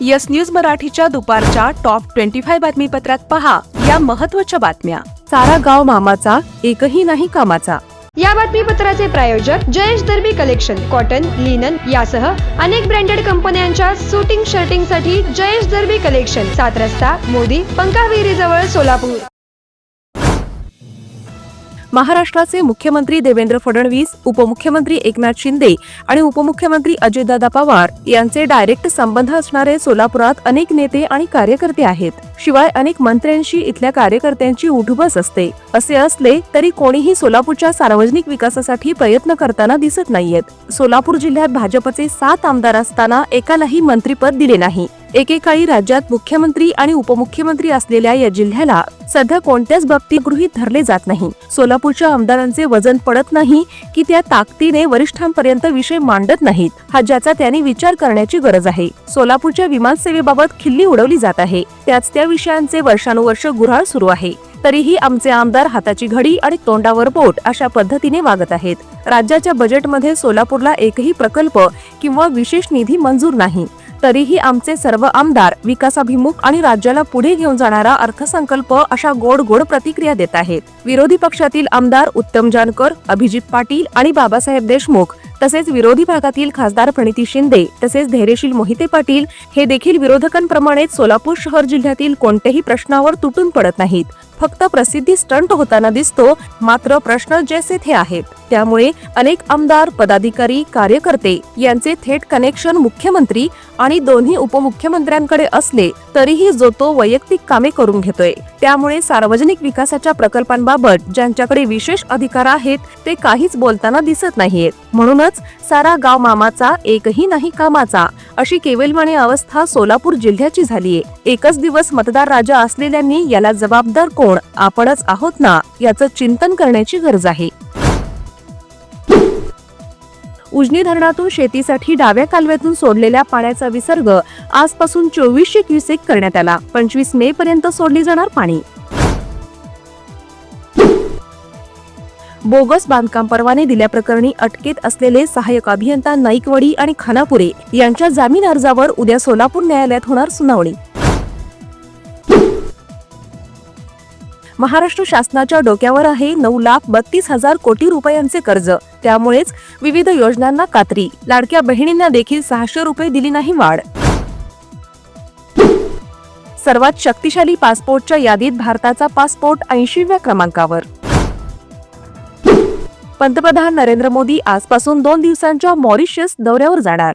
Yes News मराठीच्या दुपारच्या top twenty five बातमीपत्रात पहा या महत्त्वाच्या बातम्या. सारा गाव मामाचा एकही नाही कामाचा. या बातमीपत्राचे प्रायोजक Jayesh Darbi collection cotton linen यासह अनेक ब्रँडेड कंपन्यांच्या सुटिंग शर्टिंगसाठी जयेश दर्बी कलेक्शन सात रस्ता मोदी पंकाविहिरी जवळ सोलापूर. महाराष्ट्राचे मुख्यमंत्री देवेंद्र फडणवीस उपमुख्यमंत्री एकनाथ शिंदे आणि उपमुख्यमंत्री अजितदादा पवार यांचे डायरेक्ट संबंध असणारे सोलापुरात अनेक नेते आणि कार्यकर्ते आहेत. शिवाय अनेक मंत्र्यांशी इथल्या कार्यकर्त्यांची उठबस असते. असे असले तरी कोणीही सोलापूरच्या सार्वजनिक विकासासाठी प्रयत्न करताना दिसत नाहीयेत. सोलापूर जिल्ह्यात भाजपचे सात आमदार असताना एकालाही मंत्रीपद दिले नाही. एकेकाळी राज्यात मुख्यमंत्री आणि उपमुख्यमंत्री असलेल्या या जिल्ह्याला सध्या कोणत्याच बाबतीत गृहीत धरले जात नाही. सोलापूरच्या आमदारांचे वजन पडत नाही की त्या ताकदीने वरिष्ठांपर्यंत विषय मांडत नाहीत हा ज्याचा त्यांनी विचार करण्याची गरज आहे. सोलापूरच्या विमानसेवेबाबत खिल्ली उडवली जात आहे. त्याच त्या विषयांचे वर्षानुवर्ष गुऱ्हाळ सुरू आहे. तरीही आमचे आमदार हाताची घडी आणि तोंडावर बोट अशा पद्धतीने वागत आहेत. राज्याच्या बजेटमध्ये सोलापूरला एकही प्रकल्प किंवा विशेष निधी मंजूर नाही. तरीही आमचे सर्व आमदार विकासाभिमुख आणि राज्याला पुढे घेऊन जाणारा अर्थसंकल्प अशा गोड गोड प्रतिक्रिया देत आहेत. विरोधी पक्षातील आमदार उत्तम जानकर अभिजित पाटील आणि बाबासाहेब देशमुख तसेच विरोधी भागातील खासदार प्रणिती शिंदे तसेच धैर्यशील मोहिते पाटील हे देखील विरोधकांप्रमाणेच सोलापूर शहर जिल्ह्यातील कोणत्याही प्रश्नावर तुटून पडत नाहीत. फक्त प्रसिद्धी स्टंट होताना दिसतो मात्र प्रश्न जैसे थे आहेत. त्यामुळे अनेक आमदार पदाधिकारी कार्यकर्ते यांचे थेट कनेक्शन मुख्यमंत्री आणि दोन्ही उपमुख्यमंत्र्यांकडे असले तरीही जो तो वैयक्तिक कामे करून घेतोय. त्यामुळे सार्वजनिक विकासाच्या प्रकल्पांबाबत ज्यांच्याकडे विशेष अधिकार आहेत ते काहीच बोलताना दिसत नाहीयेत. म्हणूनच सारा गाव मामाचा एकही नाही कामाचा अशी केवलवाणी अवस्था सोलापूर जिल्ह्याची झालीये. एकच दिवस मतदार राजा असलेल्यांनी याला जबाबदार कोण? आपणच आहोत ना याचं चिंतन करण्याची गरज आहे. उजनी धरणातून शेतीसाठी डाव्या कालव्यातून सोडलेल्या पाण्याचा विसर्ग आजपासून चोवीसशे क्युसेक करण्यात आला. पंचवीस मे पर्यंत सोडली जाणार पाणी. बोगस बांधकाम परवाने दिल्याप्रकरणी अटकेत असलेले सहाय्यक अभियंता नाईकवडी आणि खानापुरे यांच्या जामीन अर्जावर उद्या सोलापूर न्यायालयात होणार सुनावणी. महाराष्ट्र शासनाच्या डोक्यावर आहे नऊ लाख बत्तीस हजार कोटी रुपयांचे कर्ज. त्यामुळेच विविध योजनांना कात्री. लाडक्या बहिणींना देखील सहाशे रुपये दिली नाही वाढ. सर्वात शक्तिशाली पासपोर्टच्या यादीत भारताचा पासपोर्ट ऐंशीव्या क्रमांकावर. पंतप्रधान नरेंद्र मोदी आजपासून दोन दिवसांच्या मॉरिशस दौऱ्यावर जाणार.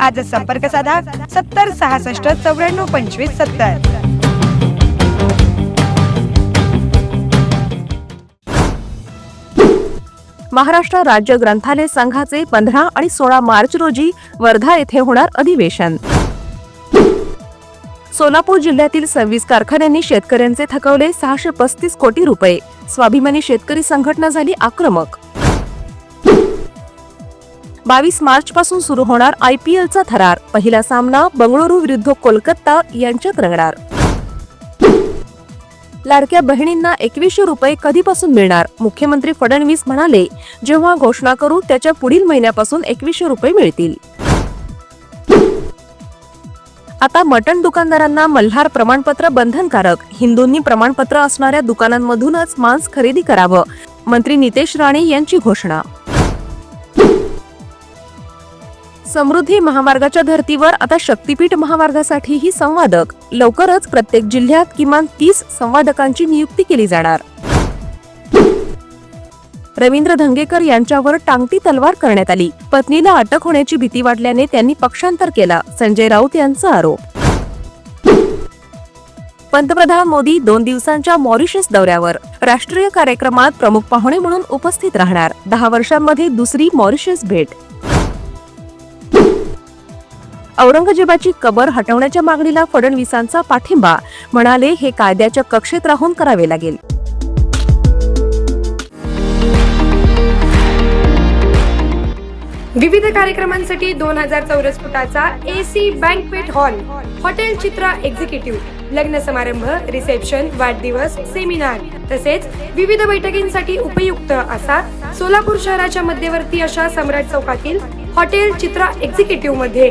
आजच संपर्क साधा सत्तर सहासष्ट चौऱ्याण्णव पंचवीस सत्तर. महाराष्ट्र राज्य ग्रंथालय संघाचे पंधरा आणि सोळा मार्च रोजी वर्धा येथे होणार अधिवेशन. सोलापूर जिल्ह्यातील सव्वीस कारखान्यांनी शेतकऱ्यांचे थकवले सहाशे पस्तीस कोटी रुपये. स्वाभिमानी शेतकरी संघटना झाली आक्रमक. बावीस मार्च पासून सुरू होणार आय पी एलचा थरार. पहिला सामना बंगळुरू विरुद्ध कोलकाता यांच्यात रंगणार. लाडक्या बहिणींना एकवीसशे रुपये कधीपासून मिळणार? मुख्यमंत्री फडणवीस म्हणाले जेव्हा घोषणा करू त्याच्या पुढील महिन्यापासून एकवीसशे रुपये मिळतील. आता मटण दुकानदारांना मल्हार प्रमाणपत्र बंधनकारक. हिंदूंनी प्रमाणपत्र असणाऱ्या दुकानांमधूनच मांस खरेदी करावं मंत्री नितेश राणे यांची घोषणा. समृद्धी महामार्गाच्या धर्तीवर आता शक्तीपीठ महामार्गासाठीही संवादक. लवकरच प्रत्येक जिल्ह्यात किमान तीस संवादकांची नियुक्ती केली जाणार. रवींद्र धंगेकर यांच्यावर टांगती तलवार करण्यात आली. पत्नीला अटक होण्याची भीती वाटल्याने त्यांनी पक्षांतर केला. संजय राऊत यांचा आरोप. पंतप्रधान मोदी दोन दिवसांच्या मॉरिशस दौऱ्यावर. राष्ट्रीय कार्यक्रमात प्रमुख पाहुणे म्हणून उपस्थित राहणार. दहा वर्षांमध्ये दुसरी मॉरिशस भेट औरंगजेबाची कबर हटवण्याच्या मागणीला फडणवीसांचा पाठिंबा म्हणाले हे कायद्याच्या कक्षेत राहून करावे लागेल. विविध कार्यक्रमांसाठी दोन हजार चौरस फुटाचा AC banquet hall hotel Chitra executive लग्न समारंभ रिसेप्शन वाढदिवस सेमिनार तसेच विविध बैठकींसाठी उपयुक्त असा सोलापूर शहराच्या मध्यवर्ती अशा सम्राट चौकातील हॉटेल चित्रा एक्झिक्युटिव्हमध्ये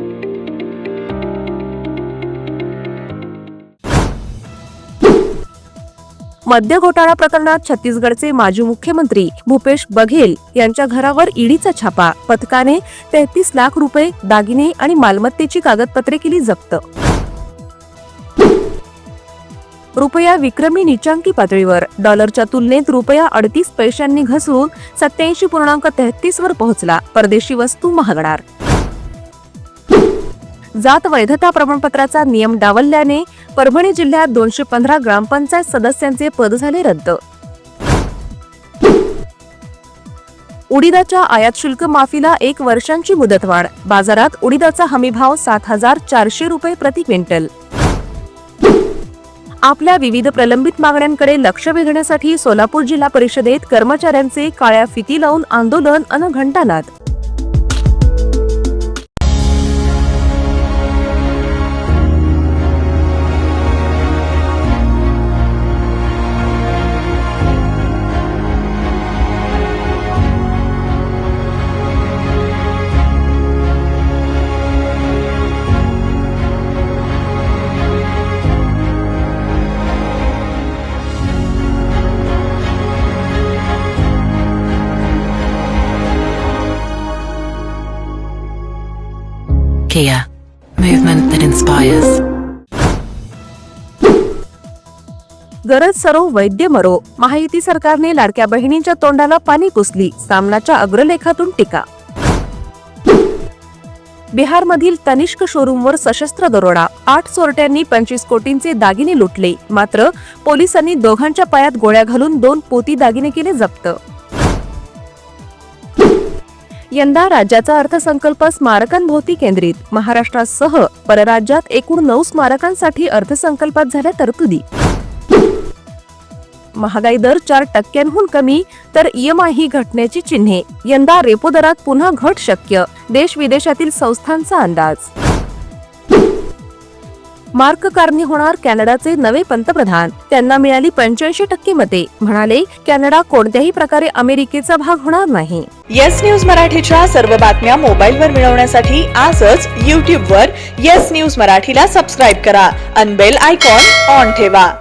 मद्य घोटाळा प्रकरणात छत्तीसगडचे माजी मुख्यमंत्री भूपेश बघेल यांच्या घरावर ईडीचा छापा. पथकाने तेहतीस लाख रुपये दागिने आणि मालमत्तेची कागदपत्रे केली जप्त. रुपया विक्रमी निचांकी पातळीवर. डॉलरच्या तुलनेत रुपया अडतीस पैशांनी घसरून सत्याऐंशी पूर्णांक तेहतीस वर पोहोचला. परदेशी वस्तू महागणार. जात वैधता प्रमाणपत्राचा नियम डावलल्याने परभणी जिल्ह्यात दोनशे पंधरा ग्रामपंचायत सदस्यांचे पद झाले रद्द. उडीदाच्या आयात शुल्क माफीला एक वर्षांची मुदतवाढ. बाजारात उडीदाचा हमीभाव सात हजार चारशे रुपये प्रति क्विंटल. आपल्या विविध प्रलंबित मागण्यांकडे लक्ष वेधण्यासाठी सोलापूर जिल्हा परिषदेत कर्मचाऱ्यांचे काळ्या फिती लावून आंदोलन अन घंटानाद Kia, movement that inspires. गरज सरो वैद्य मरो. महायुती सरकारने लाडक्या बहिणींच्या तोंडाला पाणी पुसली. सामनाच्या अग्रलेखातून टीका. बिहारमधील तनिष्क शोरूमवर सशस्त्र दरोडा. आठ चोरट्यांनी पंचवीस कोटींचे दागिने लुटले. मात्र पोलिसांनी दोघांच्या पायात गोळ्या घालून दोन पोती दागिने केले जप्त. यंदा राज्याचा अर्थसंकल्प स्मारकांभोवती केंद्रित. महाराष्ट्रासह परराज्यात एकूण नऊ स्मारकांसाठी अर्थसंकल्पात झाल्या तरतुदी. महागाई दर चार टक्क्यांहून कमी तर ईएमआय ही घटण्याची चिन्हे. यंदा रेपो दरात पुन्हा घट शक्य. देश विदेशातील संस्थांचा अंदाज. मार्क कार्नी होणार कॅनडाचे नवे पंतप्रधान. त्यांना मिळाली पंच्याऐंशी टक्के मते. म्हणाले कॅनडा कोणत्याही प्रकारे अमेरिकेचा भाग होणार नाही. येस न्यूज मराठीच्या सर्व बातम्या मोबाईलवर मिळवण्यासाठी आजच यूट्यूबवर येस न्यूज मराठीला सबस्क्राईब करा. अनबेल आयकॉन ऑन ठेवा.